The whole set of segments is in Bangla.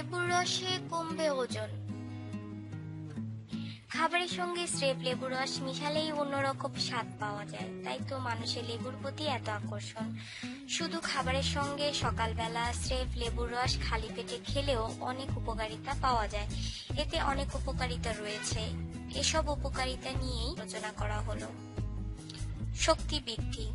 লেবুর রসে কমবে ওজন। খাবারের সঙ্গে স্রেফ লেবুর রস মিশালেই অন্যরকম স্বাদ পাওয়া যায়। তাই তো মানুষের লেবুর প্রতি এত আকর্ষণ। শুধু খাবারের সঙ্গে সকালবেলা স্রেফ লেবুর রস খালি পেটে খেলেও অনেক উপকারিতা পাওয়া যায়। এতে অনেক উপকারিতা রয়েছে। এসব উপকারিতা নিয়েই আলোচনা করা হলো। শক্তি বৃদ্ধি।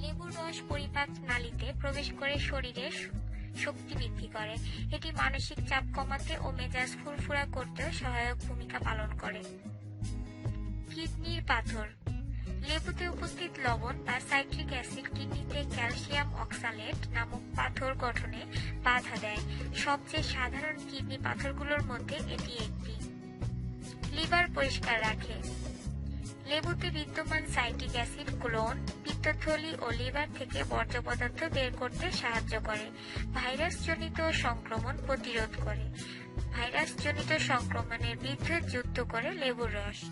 লেবুর রস পরিপাক নালীতে প্রবেশ করে শরীরে শ- শক্তি বৃদ্ধি করে। এটি মানসিক চাপ কমাতে ও মেজাজ ফুরফুরা করতেও সহায়ক ভূমিকা পালন করে। কিডনির পাথর। লেবুতে উপস্থিত লবণ বা সাইট্রিক অ্যাসিড কিডনিতে ক্যালসিয়াম অক্সালেট নামক পাথর গঠনে বাধা দেয়। সবচেয়ে সাধারণ কিডনি পাথরগুলোর মধ্যে এটি একটি। লিভার পরিষ্কার রাখে। লেবুতে বিদ্যমান সাইটিক অ্যাসিড ক্লোন পিত্তথলি ও লিভার থেকে বর্জ্য পদার্থ বের করতে সাহায্য করে, ভাইরাসজনিত সংক্রমণ প্রতিরোধ করে। ভাইরাসজনিত সংক্রমণের বিরুদ্ধে যুদ্ধ করে লেবুর রস।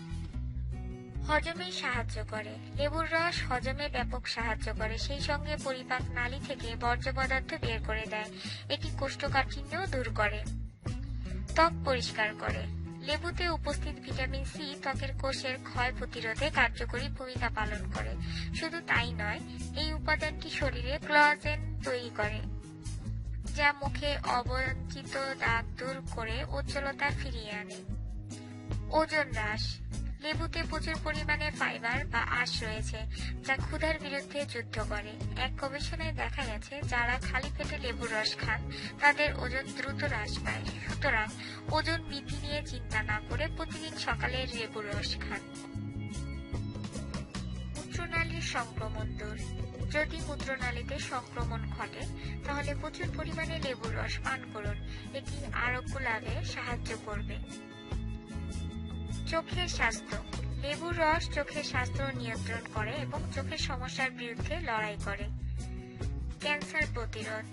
হজমে সাহায্য করে। লেবুর রস হজমে ব্যাপক সাহায্য করে, সেই সঙ্গে পরিপাক নালী থেকে বর্জ্য পদার্থ বের করে দেয়। এটি কোষ্ঠকাঠিন্য দূর করে। ত্বক পরিষ্কার করে। লেবুতে উপস্থিত ভিটামিন সি ত্বকের কোষের ক্ষয় প্রতিরোধে কার্যকরী ভূমিকা পালন করে। শুধু তাই নয়, এই উপাদানটি শরীরে ক্লোজেন তৈরি করে, যা মুখে অবঞ্চিত দাগ দূর করে উজ্জ্বলতা ফিরিয়ে আনে। ওজন হ্রাস লেবুতে প্রচুর পরিমাণে ফাইবার বা আঁশ রয়েছে, যা ক্ষুধার বিরুদ্ধে যুদ্ধ করে। এক গবেষণায় দেখা গেছে, যারা খালি পেটে লেবুর রস খান, তাদের ওজন দ্রুত হ্রাস পায়। সুতরাং ওজন বৃদ্ধি নিয়ে চিন্তা না করে প্রতিদিন সকালে লেবুর রস খান। মূত্রনালীর সংক্রমণ দূর। যদি মূত্রনালীতে সংক্রমণ ঘটে, তাহলে প্রচুর পরিমাণে লেবুর রস পান করুন। এটি আরোগ্য লাভে সাহায্য করবে। চোখের স্বাস্থ্য। লেবুর রস চোখের স্বাস্থ্য নিয়ন্ত্রণ করে এবং চোখের সমস্যার বিরুদ্ধে লড়াই করে। ক্যান্সার প্রতিরোধ।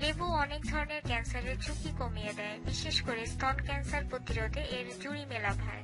লেবু অনেক ধরনের ক্যান্সারের ঝুঁকি কমিয়ে দেয়, বিশেষ করে স্তন ক্যান্সার প্রতিরোধে এর জুড়ি মেলা ভার।